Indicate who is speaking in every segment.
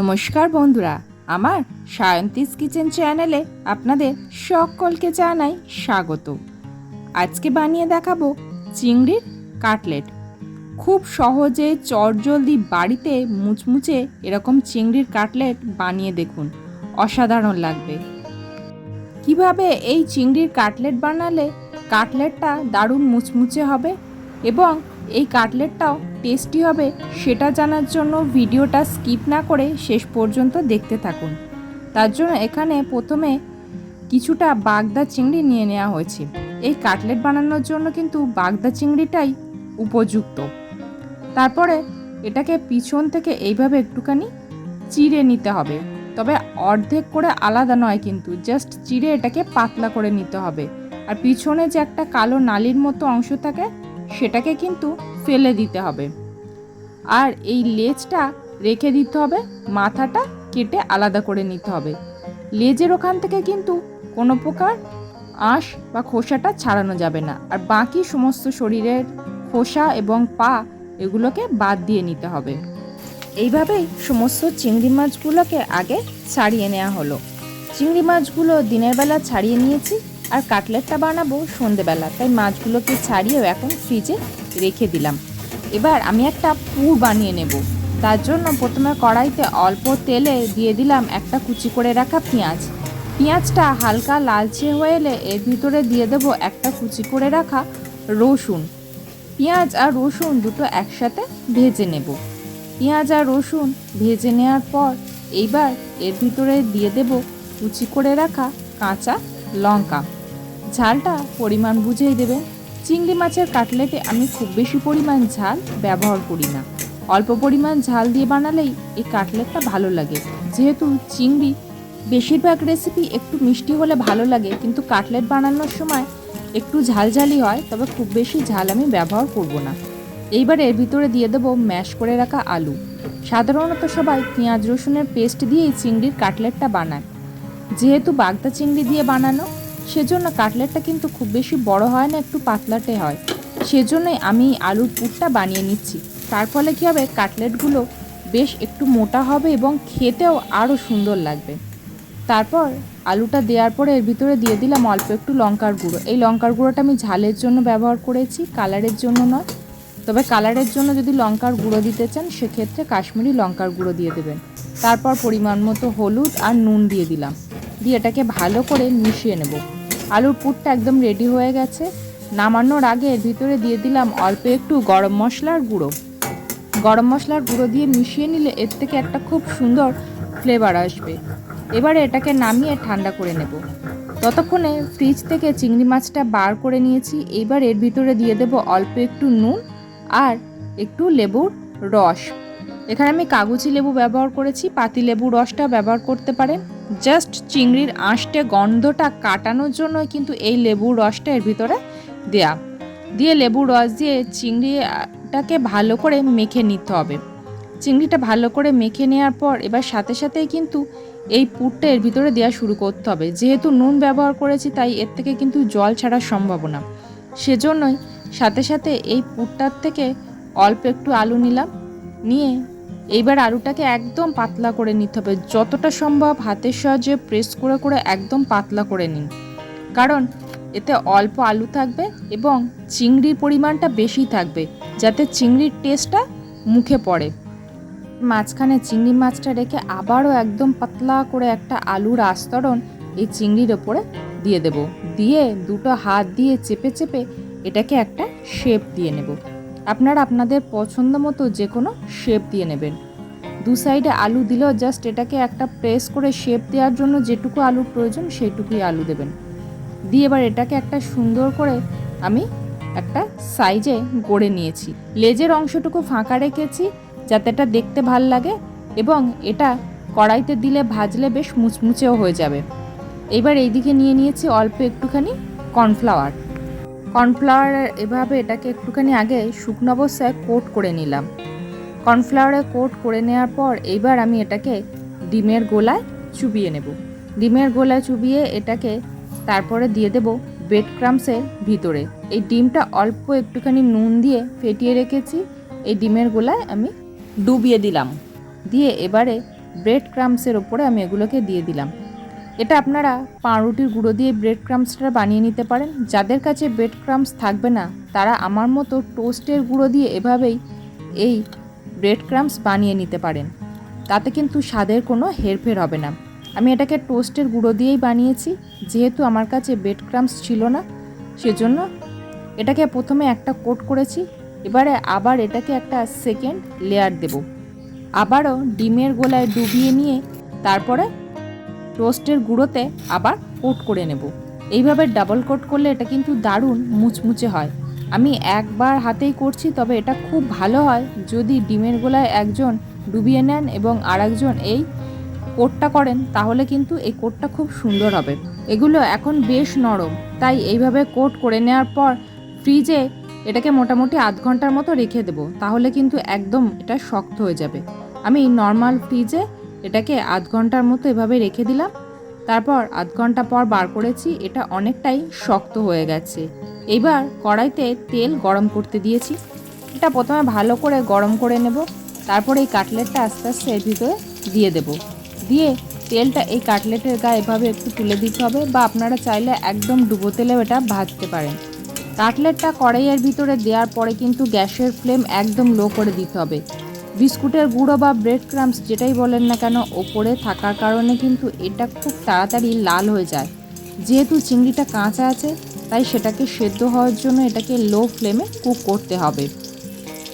Speaker 1: নমস্কার বন্ধুরা, আমার সায়ন্তিস কিচেন চ্যানেলে আপনাদের সকলকে জানাই স্বাগত। আজকে বানিয়ে দেখাবো চিংড়ির কাটলেট। খুব সহজে চটজলদি বাড়িতে মুচমুচে এরকম চিংড়ির কাটলেট বানিয়ে দেখুন, অসাধারণ লাগবে। কীভাবে এই চিংড়ির কাটলেট বানালে কাটলেটটা দারুণ মুচমুচে হবে এবং এই কাটলেটটাও টেস্টি হবে সেটা জানার জন্য ভিডিওটা স্কিপ না করে শেষ পর্যন্ত দেখতে থাকুন। তার জন্য এখানে প্রথমে কিছুটা বাগদা চিংড়ি নিয়ে নেওয়া হয়েছে। এই কাটলেট বানানোর জন্য কিন্তু বাগদা চিংড়িটাই উপযুক্ত। তারপরে এটাকে পিছন থেকে এইভাবে একটুখানি চিড়ে নিতে হবে। তবে অর্ধেক করে আলাদা নয় কিন্তু, জাস্ট চিড়ে এটাকে পাতলা করে নিতে হবে। আর পিছনে যে একটা কালো নালির মতো অংশ থাকে সেটাকে কিন্তু ফেলে দিতে হবে। আর এই লেজটা রেখে দিতে হবে, মাথাটা কেটে আলাদা করে নিতে হবে। লেজের ওখান থেকে কিন্তু কোনো প্রকার আঁশ বা খোসাটা ছাড়ানো যাবে না। আর বাকি সমস্ত শরীরের খোসা এবং পা এগুলোকে বাদ দিয়ে নিতে হবে। এইভাবেই সমস্ত চিংড়ি মাছগুলোকে আগে ছাড়িয়ে নেওয়া হলো। চিংড়ি মাছগুলো দিনের বেলা ছাড়িয়ে নিয়েছি আর কাটলেটটা বানাবো সন্ধেবেলা। তাই মাছগুলোকে ছাড়িয়েও এখন ফ্রিজে রেখে দিলাম। এবার আমি একটা পুর বানিয়ে নেব। তার জন্য প্রথমে কড়াইতে অল্প তেলে দিয়ে দিলাম একটা কুচি করে রাখা পেঁয়াজ। পেঁয়াজটা হালকা লালচে হয়ে এলে এর ভিতরে দিয়ে দেবো একটা কুচি করে রাখা রসুন। পেঁয়াজ আর রসুন দুটো একসাথে ভেজে নেব। পেঁয়াজ আর রসুন ভেজে নেওয়ার পর এইবার এর ভিতরে দিয়ে দেব কুচি করে রাখা কাঁচা লঙ্কা। ঝালটা পরিমাণ বুঝেই দেবেন চিংড়ি মাছের কাটলেটে আমি খুব বেশি পরিমাণ ঝাল ব্যবহার করি না। অল্প পরিমাণ ঝাল দিয়ে বানালেই এই কাটলেটটা ভালো লাগে। যেহেতু চিংড়ি বেশিরভাগ রেসিপি একটু মিষ্টি হলে ভালো লাগে, কিন্তু কাটলেট বানানোর সময় একটু ঝালঝালি হয়, তবে খুব বেশি ঝাল আমি ব্যবহার করব না। এইবার এর ভিতরে দিয়ে দেবো ম্যাশ করে রাখা আলু। সাধারণত সবাই পেঁয়াজ রসুনের পেস্ট দিয়েই চিংড়ির কাটলেটটা বানায়। যেহেতু বাগদা চিংড়ি দিয়ে বানানো সেজন্য কাটলেটটা কিন্তু খুব বেশি বড় হয় না, একটু পাতলাটে হয়। সেজন্যই আমি আলুর পুরটা বানিয়ে নিচ্ছি। তার ফলে কী হবে, কাটলেটগুলো বেশ একটু মোটা হবে এবং খেতেও আরও সুন্দর লাগবে। তারপর আলুটা দেওয়ার পরে এর ভিতরে দিয়ে দিলাম অল্প একটু লঙ্কার গুঁড়ো। এই লঙ্কার গুঁড়োটা আমি ঝালের জন্য ব্যবহার করেছি, কালারের জন্য নয়। তবে কালারের জন্য যদি লঙ্কার গুঁড়ো দিতে চান, সেক্ষেত্রে কাশ্মীরি লঙ্কার গুঁড়ো দিয়ে দেবেন। তারপর পরিমাণ মতো হলুদ আর নুন দিয়ে দিলাম। দিয়ে এটাকে ভালো করে মিশিয়ে নেব। আলুর পুরটা একদম রেডি হয়ে গেছে। নামানোর আগে ভিতরে দিয়ে দিলাম অল্প একটু গরম মশলার গুঁড়ো। গরম মশলার গুঁড়ো দিয়ে মিশিয়ে নিলে এর থেকে একটা খুব সুন্দর ফ্লেভার আসবে। এবারে এটাকে নামিয়ে ঠান্ডা করে নেব। ততক্ষণে ফ্রিজ থেকে চিংড়ি মাছটা বার করে নিয়েছি। এইবার এর ভিতরে দিয়ে দেব অল্প একটু নুন আর একটু লেবুর রস। এখানে আমি কাগজি লেবু ব্যবহার করেছি, পাতি লেবু রসটা ব্যবহার করতে পারেন। জাস্ট চিংড়ির আঁশটে, গন্ধটা কাটানোর জন্য কিন্তু এই লেবুর রসটা এর ভিতরে দেয়া। দিয়ে লেবুর রস দিয়ে চিংড়িটাকে ভালো করে মেখে নিতে হবে। চিংড়িটা ভালো করে মেখে নেওয়ার পর এবার সাথে সাথেই কিন্তু এই পুরটা এর ভিতরে দেওয়া শুরু করতে হবে। যেহেতু নুন ব্যবহার করেছি, তাই এর থেকে কিন্তু জল ছাড়ার সম্ভাবনা সেজন্যই সাথে সাথে এই পুরটার থেকে অল্প একটু আলু নিলাম। নিয়ে এইবার আলুটাকে একদম পাতলা করে নিতে হবে। যতটা সম্ভব হাতের সাহায্যে প্রেস করে করে একদম পাতলা করে নিন। কারণ এতে অল্প আলু থাকবে এবং চিংড়ির পরিমাণটা বেশি থাকবে, যাতে চিংড়ির টেস্টটা মুখে পড়ে। মাঝখানে চিংড়ি মাছটা রেখে আবারও একদম পাতলা করে একটা আলুর আস্তরণ এই চিংড়ির ওপরে দিয়ে দেব। দিয়ে দুটো হাত দিয়ে চেপে চেপে এটাকে একটা শেপ দিয়ে নেব। আপনারা আপনাদের পছন্দ মতো যে কোনো শেপ দিয়ে নেবেন। দু সাইডে আলু দিলেও জাস্ট এটাকে একটা প্রেস করে শেপ দেওয়ার জন্য যেটুকু আলুর প্রয়োজন সেইটুকুই আলু দেবেন। দিয়ে এবার এটাকে একটা সুন্দর করে আমি একটা সাইজে গড়ে নিয়েছি। লেজের অংশটুকু ফাঁকা রেখেছি যাতে এটা দেখতে ভালো লাগে এবং এটা কড়াইতে দিলে ভাজলে বেশ মুচমুচেও হয়ে যাবে। এবার এইদিকে নিয়ে নিয়েছি অল্প একটুখানি কর্নফ্লাওয়ার কর্নফ্লাওয়ার এভাবে এটাকে একটুখানি আগে শুকনো অবস্থায় কোট করে নিলাম। কর্নফ্লাওয়ারে কোট করে নেওয়ার পর এবার আমি এটাকে ডিমের গোলায় চুবিয়ে নেব। ডিমের গোলায় চুবিয়ে এটাকে তারপরে দিয়ে দেব ব্রেড ক্রামসের ভিতরে। এই ডিমটা অল্প একটুখানি নুন দিয়ে ফেটিয়ে রেখেছি। এই ডিমের গোলায় আমি ডুবিয়ে দিলাম। দিয়ে এবারে ব্রেড ক্রামসের ওপরে আমি এগুলোকে দিয়ে দিলাম। এটা আপনারা পাউরুটির গুঁড়ো দিয়ে ব্রেড ক্রামসটা বানিয়ে নিতে পারেন। যাদের কাছে ব্রেড ক্রামস থাকবে না, তারা আমার মতো টোস্টের গুঁড়ো দিয়ে এভাবেই এই ব্রেড ক্রামস বানিয়ে নিতে পারেন। তাতে কিন্তু স্বাদের কোনো হেরফের হবে না। আমি এটাকে টোস্টের গুঁড়ো দিয়েই বানিয়েছি। যেহেতু আমার কাছে ব্রেড ক্রামস ছিল না, সেজন্য এটাকে প্রথমে একটা কোট করেছি। এবারে আবার এটাকে একটা সেকেন্ড লেয়ার দেব। আবারও ডিমের গোলায় ডুবিয়ে নিয়ে তারপরে টোস্টের গুঁড়োতে আবার কোট করে নেব। এইভাবে ডাবল কোট করলে এটা কিন্তু দারুণ মুচমুচে হয়। আমি একবার হাতেই করছি, তবে এটা খুব ভালো হয় যদি ডিমের গোলায় একজন ডুবিয়ে নেন এবং আরেকজন এই কোটটা করেন, তাহলে কিন্তু এই কোটটা খুব সুন্দর হবে। এগুলো এখন বেশ নরম, তাই এইভাবে কোট করে নেওয়ার পর ফ্রিজে এটাকে মোটামুটি আধ ঘণ্টার মতো রেখে দেবো, তাহলে কিন্তু একদম এটা শক্ত হয়ে যাবে। আমি নর্মাল ফ্রিজে এটাকে আধ ঘণ্টার মতো এভাবে রেখে দিলাম। তারপর আধ ঘণ্টা পর বার করেছি, এটা অনেকটাই শক্ত হয়ে গেছে। এবার কড়াইতে তেল গরম করতে দিয়েছি। এটা প্রথমে ভালো করে গরম করে নেব। তারপরে এই কাটলেটটা আস্তে আস্তে এর ভিতরে দিয়ে দেব। দিয়ে তেলটা এই কাটলেটের গায়ে এভাবে একটু তুলে দিতে হবে বা আপনারা চাইলে একদম ডুবো তেলেও এটা ভাজতে পারেন। কাটলেটটা কড়াইয়ের ভিতরে দেওয়ার পরে কিন্তু গ্যাসের ফ্লেম একদম লো করে দিতে হবে। বিস্কুটের গুঁড়ো বা ব্রেড ক্রামস যেটাই বলেন না কেন, ওপরে থাকার কারণে কিন্তু এটা খুব তাড়াতাড়ি লাল হয়ে যায়। যেহেতু চিংড়িটা কাঁচা আছে, তাই সেটাকে সেদ্ধ হওয়ার জন্য এটাকে লো ফ্লেমে কুক করতে হবে।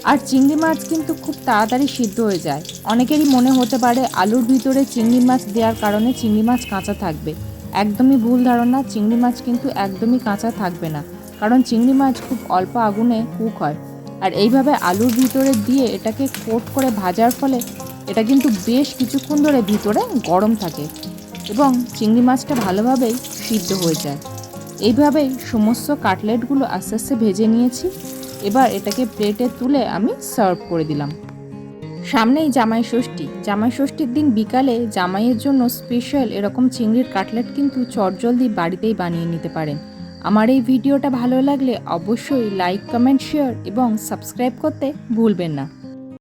Speaker 1: আর চিংড়ি মাছ কিন্তু খুব তাড়াতাড়ি সিদ্ধ হয়ে যায়। অনেকেরই মনে হতে পারে আলুর ভিতরে চিংড়ি মাছ দেওয়ার কারণে চিংড়ি মাছ কাঁচা থাকবে। একদমই ভুল ধারণা, চিংড়ি মাছ কিন্তু একদমই কাঁচা থাকবে না। কারণ চিংড়ি মাছ খুব অল্প আগুনে কুক হয়। আর এইভাবে আলুর ভিতরে দিয়ে এটাকে কোট করে ভাজার ফলে এটা কিন্তু বেশ কিছুক্ষণ ধরে ভিতরে গরম থাকে এবং চিংড়ি মাছটা ভালোভাবেই সিদ্ধ হয়ে যায়। এইভাবেই সমস্ত কাটলেটগুলো আস্তে আস্তে ভেজে নিয়েছি। এবার এটাকে প্লেটে তুলে আমি সার্ভ করে দিলাম। সামনেই জামাই ষষ্ঠী। জামাই ষষ্ঠীর দিন বিকালে জামাইয়ের জন্য স্পেশাল এরকম চিংড়ির কাটলেট কিন্তু চটজলদি বাড়িতেই বানিয়ে নিতে পারেন। আমার এই ভিডিওটা ভালো লাগলে অবশ্যই লাইক কমেন্ট শেয়ার এবং সাবস্ক্রাইব করতে ভুলবেন না।